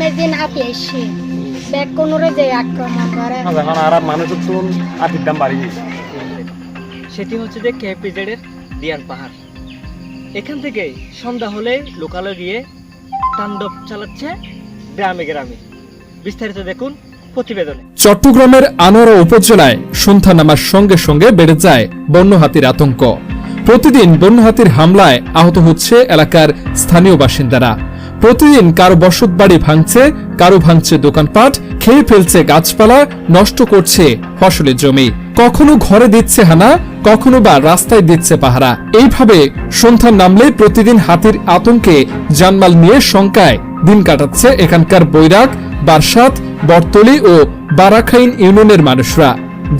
Made in হাতি এসছি bag কোনোরে যে আক্রমণ করে। এখন আর মানুষের তুন আটির দাম বাড়ি গেছে সেটি হচ্ছে যে কেপিজেডের দিয়ান পাহাড়। এখান থেকে সন্ধ্যা হলে লোকালয় গিয়ে তাণ্ডব চালাচ্ছে গ্রামে গ্রামে। বিস্তারিত দেখুন প্রতিবেদনে। চট্টগ্রামের আনোয়ারা উপজেলায় সন্ধ্যা নামার সঙ্গে সঙ্গে বেড়ে যায় বন্য হাতির আতঙ্ক। প্রতিদিন বন্য হাতির হামলায় আহত হচ্ছে এলাকার স্থানীয় বাসিন্দারা। প্রতিদিন কারও বসত বাড়ি ভাঙছে, কারও ভাঙছে দোকানপাট, খেয়ে ফেলছে গাছপালা, নষ্ট করছে ফসলের জমি। কখনো ঘরে দিচ্ছে হানা, কখনো বা রাস্তায় দিচ্ছে পাহারা। এইভাবে সন্ধ্যা নামলে প্রতিদিন হাতির আতঙ্কে জানমাল নিয়ে শঙ্কায়। দিন কাটাচ্ছে এখানকার বৈরাগ, বারসাত, বটতলি ও বারাখাইন ইউনিয়নের মানুষরা।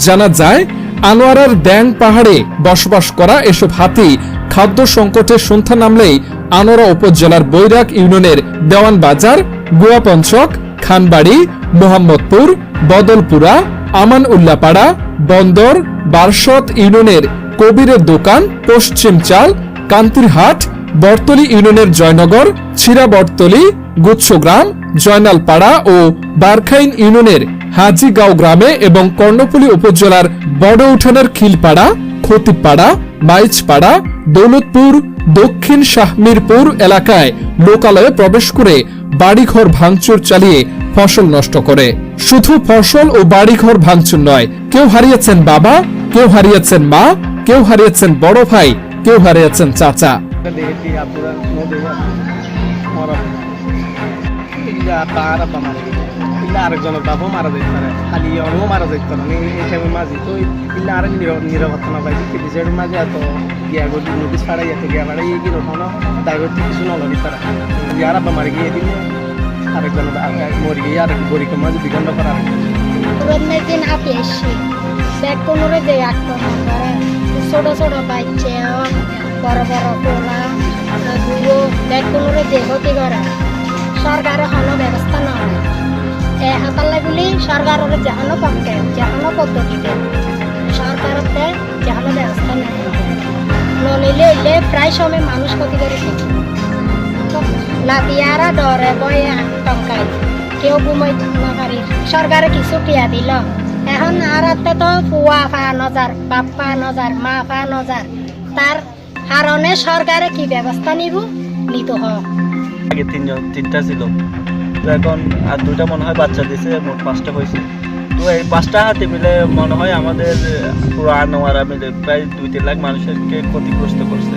জানা যায়, আনোয়ারার ড্যাং পাহাড়ে বসবাস করা এসব হাতি খাদ্য সংকটের সন্ধ্যা নামলেই আনোরা উপজেলার বৈরাগ ইউনিয়নের দেওয়ান বাজার গুয়াপঞ্চক খানবাড়ি, মোহাম্মদপুর, বদলপুরা আমান উল্লাপাড়া বন্দর, বারসত ইউনিয়নের কবিরের দোকান, পশ্চিম চাল, কান্তিরহাট বর্তলি ইউনিয়নের জয়নগর ছিরা বর্তলি গুচ্ছগ্রাম, জয়নালপাড়া ও বারখাইন ইউনিয়নের হাজিগাঁও গ্রামে এবং কর্ণফুলী উপজেলার বড় উঠানের খিলপাড়া খতিপাড়া মাইচপাড়া দৌলতপুর, দক্ষিণ শাহমিরপুর এলাকায় লোকালয়ে প্রবেশ করে বাড়িঘর ভাঙচুর চালিয়ে ফসল নষ্ট করে। শুধু ফসল ও বাড়িঘর ভাঙচুর নয়, কেউ হারিয়েছেন বাবা, কেউ হারিয়েছেন মা, কেউ হারিয়েছেন বড় ভাই কেউ হারিয়েছেন চাচা। আপা আরেকজনের বাপও মারা যেতে পারে খালি অনেও মারা যেতে পারে এই মাঝে তো ইল্লা আরেক নিরাপত্তা না পাইছে বিষয়ের মাঝে এত গিয়া গলি নোটিস ফাড়াই এত গিয়া ফাড়াই এই কোনো ড্রাইভার থেকে কিছু নলনি তারা ইয়ার আপা মারা গিয়ে দিলে আরেকজনের মরে গিয়ে আরেক গরিকে মাঝে বিগণ্ড করা পুরো মেদিন হাতি এসছি ব্যাগ কোনোরে যে আক্রমণ করে ছোট ছোট বাচ্চা বড় বড় পোলা বুড়ো ব্যাগ কোনোরে যে ক্ষতি করে সরকারে কোনো ব্যবস্থা নয় এ হাতাল্লাই বলি সরকারের যেখানো পক্ষে যেখানো পদ্ধতিতে সরকারতে যেখানো ব্যবস্থা নেয় নলিলে হইলে প্রায় সময় মানুষ ক্ষতি করেছে লাতিয়ারা ডরে বয়ে টঙ্কাই কেউ ঘুমাই না সরকারে কিছু টিয়া দিল এখন আর হাতে তো ফুয়া ফা নজার বাপ্পা নজার, মা ফা নজার। তার কারণে সরকারে কি ব্যবস্থা নিব? নিতে হয় আগে তিনজন তিনটা ছিল। তো এখন আর দুইটা মনে হয় বাচ্চা দিছে, মোট পাঁচটা হয়েছে। তো এই পাঁচটা হাতে মিলে মনে হয় আমাদের পুরো আনোয়ারা মিলে প্রায় দুই তিন লাখ মানুষকে ক্ষতিগ্রস্ত করছে।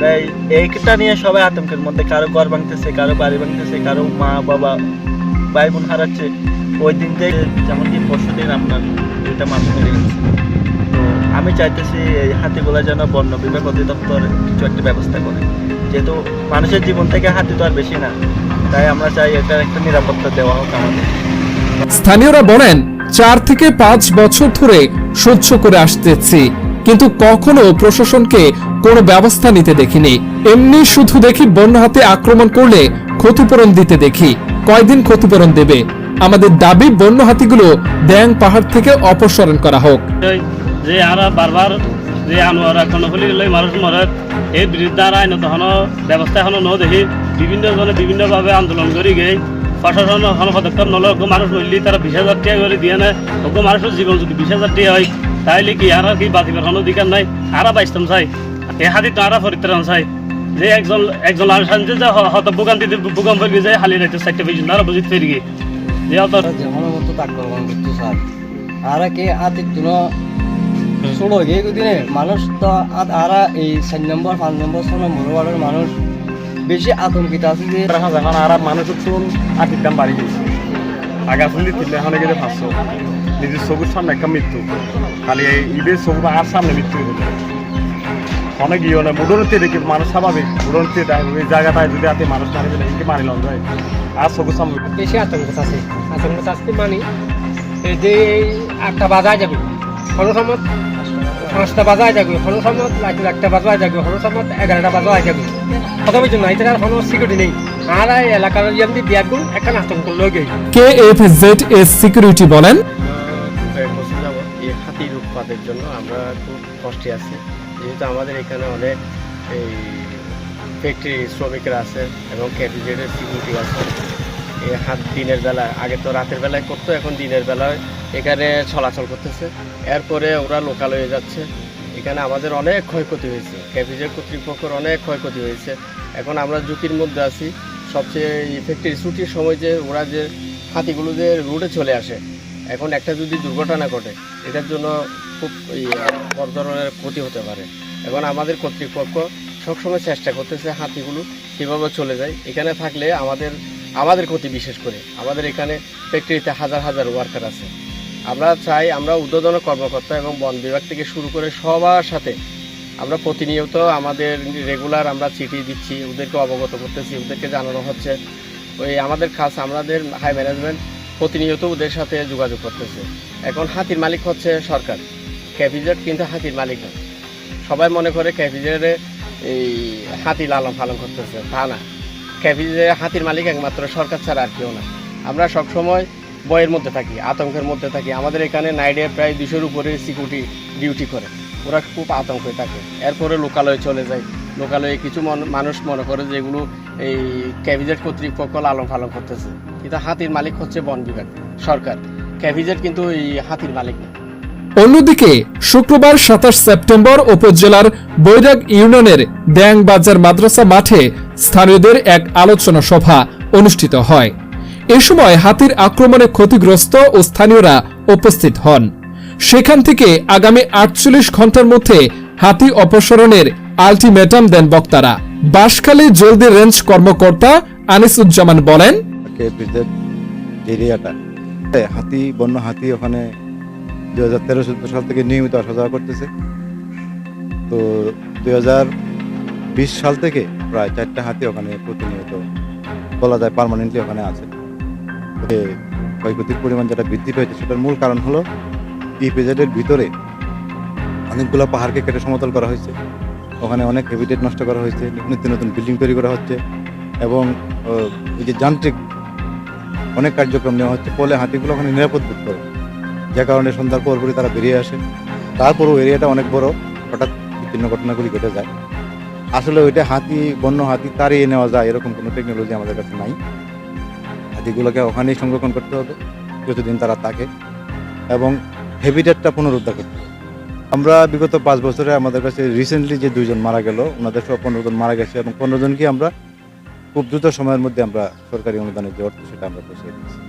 তাই এইটা নিয়ে সবাই আতঙ্কের মধ্যে, কারও ঘর ভাঙতেছে, কারও বাড়ি ভাঙতেছে, কারও মা বাবা ভাই বোন হারাচ্ছে, ওই দিন থেকে যেমন কি পরশু দিন আপনার দুইটা মানুষ মেরে গেছে। তো আমি চাইতেছি এই হাতিগুলা যেন বন্য বিভাগ অধিদপ্তর কিছু একটা ব্যবস্থা করে। যেহেতু মানুষের জীবন থেকে হাতি তো আর বেশি না, তাই আমরা চাই এটার একটা নিরাপত্তা দেওয়া হোক আমাদের। স্থানীয়রা বলেন, চার থেকে পাঁচ বছর ধরে সহ্য করে আসতেছি। কিন্তু কখনো প্রশাসনকে কোনো ব্যবস্থা নিতে দেখিনি। এমনি শুধু দেখি বন্য হাতে আক্রমণ করলে ক্ষতিপূরণ দিতে দেখি। কয়দিন ক্ষতিপূরণ দেবে? আমাদের দাবি বন্য হাতিগুলো ড্যাং পাহাড় থেকে অপসারণ করা হোক। যে আমরা বারবার যে আনোয়ার এখন হলি লই মানুষ মরে এই বিরুদ্ধে আর আইন তখন ব্যবস্থা এখনও ন দেখি। বিভিন্ন জনে বিভিন্নভাবে আন্দোলন করি গে প্রশাসন এখন পদক্ষেপ নলে ওকে মানুষ নইলি তারা বিশ হাজার টাকা করে দিয়ে ওকে মানুষের জীবন যদি বিশ হাজার টাকা হয় তাইলে কি আর কি বাতিবার কোনো অধিকার নাই? আরা বাইস্তাম চাই। এই হাতি তো আরা পরিত্রাণ চাই। যে একজন একজন আর শান্তি যে হয়তো বুকান দিতে বুকাম ফেলবি যায় হালি রাইতে চারটে বেশি আরা বুঝিতে ফেরি গে যে অত যেমন মতো আক্রমণ করতো স্যার আর কি আতিক ষোলো গিয়ে দিনে মানুষ তো আরা এই চার নম্বর পাঁচ নম্বর ছ নম্বর ওয়ার্ডের মানুষ বেশি আতঙ্কিত আছে যে এখন এখন আর মানুষের তুন দাম বাড়ি গেছে। আগা ফুলি এখন গেলে পাঁচশো। নিজের চকুর সামনে একটা মৃত্যু। খালি এই ঈদের চকুর আর সামনে মৃত্যু হলো। অনেক ইয়ে হলে মুডনতে দেখি মানুষ স্বাভাবিক মুডনতে এই জায়গাটায় যদি হাতে মানুষ মারি ফেলে একে মারি লন যায়। আর চকুর সামনে বেশি আতঙ্ক আছে। আতঙ্ক আসতে মানি। এই যে এই আটটা বাজায় যাবে। কোনো সময় পাঁচটা বাজায় যাবে কোনো সময় লাইট একটা বাজায় যাবে কোনো সময় এগারোটা বাজায় যাবে। কত কিছু নাই তার কোনো সিকিউরিটি নেই। আর এই এলাকার যেমনি বিয়াগুন একটা আতঙ্ক লগে K F Z S security বলেন? কয়েক বছর যাবৎ এই হাতির উৎপাদের জন্য আমরা খুব কষ্টে আছি। যেহেতু আমাদের এখানে অনেক এই ফ্যাক্টরি শ্রমিকরা আছে এবং ক্যাপিজেডের সিকিউরিটি আছে। এই হাত দিনের বেলা, আগে তো রাতের বেলায় করতো, এখন দিনের বেলায় এখানে চলাচল করতেছে। এরপরে ওরা লোকাল হয়ে যাচ্ছে। এখানে আমাদের অনেক ক্ষয়ক্ষতি হয়েছে। ক্যাপিজের কর্তৃপক্ষের অনেক ক্ষয়ক্ষতি হয়েছে। এখন আমরা ঝুঁকির মধ্যে আছি। সবচেয়ে ইফেক্টিভ ছুটির সময় যে ওরা যে হাতিগুলো যে রুটে চলে আসে এখন একটা যদি দুর্ঘটনা ঘটে, এটার জন্য খুব বড় ধরনের ক্ষতি হতে পারে। এখন আমাদের কর্তৃপক্ষ সবসময় চেষ্টা করতেছে হাতিগুলো কীভাবে চলে যায়। এখানে থাকলে আমাদের আমাদের ক্ষতি বিশেষ করে। আমাদের এখানে ফ্যাক্টরিতে হাজার হাজার ওয়ার্কার আছে। আমরা চাই, আমরা উদ্বোধন কর্মকর্তা এবং বন বিভাগ থেকে শুরু করে সবার সাথে আমরা প্রতিনিয়ত আমাদের রেগুলার আমরা চিঠি দিচ্ছি, ওদেরকে অবগত করতেছি, ওদেরকে জানানো হচ্ছে। ওই আমাদের খাস আমাদের হাই ম্যানেজমেন্ট প্রতিনিয়ত ওদের সাথে যোগাযোগ করতেছে। এখন হাতির মালিক হচ্ছে সরকার। ক্যাপিজেট কিন্তু হাতির মালিক না। সবাই মনে করে ক্যাপিজেটে এই হাতি লালন পালন করতেছে, তা না। ক্যাপিজে হাতির মালিক একমাত্র সরকার ছাড়া আর কেউ না। আমরা সবসময় বয়ের মধ্যে থাকি, আতঙ্কের মধ্যে থাকি। আমাদের এখানে নাইডে প্রায় দুশোর উপরে সিকিউরিটি ডিউটি করে। ওরা খুব আতঙ্কে থাকে। এরপরে লোকালয়ে চলে যায়। লোকালয়ে কিছু মানুষ মনে করে যেগুলো এই ক্যাবিজেট কর্তৃপক্ষ লালন পালন করতেছে। কিন্তু হাতির মালিক হচ্ছে বন বিভাগ, সরকার। ক্যাবিজেট কিন্তু এই হাতির মালিক না। অন্যদিকে, শুক্রবার সাতাশ সেপ্টেম্বর উপজেলার বৈরাগ ইউনিয়নের দেয়াংবাজার মাদ্রাসা মাঠে স্থানীয়দের এক আলোচনা সভা অনুষ্ঠিত হয়। এ সময় হাতির আক্রমণে ক্ষতিগ্রস্ত ও স্থানীয়রা উপস্থিত হন। সেখান থেকে আগামী আটচল্লিশ ঘণ্টার মধ্যে হাতি অপসারণের আলটিমেটাম দেন বক্তারা। বাঁশখালী জলদি রেঞ্জ কর্মকর্তা আনিসুজ্জামান বলেন এরিয়াটা। হাতি, বন্য হাতি ওখানে দুই হাজার তেরো, চোদ্দ সাল থেকে নিয়মিত আসা যাওয়া করতেছে। তো দুই হাজার বিশ সাল থেকে প্রায় চারটা হাতি ওখানে প্রতিনিয়ত বলা যায় পারমানেন্টলি ওখানে আছে। ক্ষয়ক্ষতির পরিমাণ যেটা বৃদ্ধি পেয়েছে সেটার মূল কারণ হলো ইপিজেডের ভিতরে অনেকগুলো পাহাড়কে কেটে সমতল করা হয়েছে। ওখানে অনেক হেবিটেট নষ্ট করা হয়েছে, নিত্য নতুন বিল্ডিং তৈরি করা হচ্ছে এবং এই যে যান্ত্রিক অনেক কার্যক্রম নেওয়া হচ্ছে, ফলে হাতিগুলো ওখানে নিরাপদ বোধ করে। যে কারণে সন্ধ্যার পরপরই তারা বেরিয়ে আসে। তারপরও এরিয়াটা অনেক বড়, হঠাৎ বিচ্ছিন্ন ঘটনাগুলি ঘটে যায়। আসলে ওইটা হাতি, বন্য হাতি তাড়িয়ে নেওয়া যায়, এরকম কোনো টেকনোলজি আমাদের কাছে নাই। হাতিগুলোকে ওখানেই সংরক্ষণ করতে হবে, যতদিন তারা থাকে এবং হেবিটেটটা পুনরুদ্ধার করতে হবে। আমরা বিগত পাঁচ বছরে আমাদের কাছে রিসেন্টলি যে দুজন মারা গেল, ওনাদের সব পনেরো জন মারা গেছে এবং পনেরো জনকে আমরা খুব দ্রুত সময়ের মধ্যে আমরা সরকারি অনুদানের যে অর্থ সেটা আমরা পৌঁছে দিচ্ছি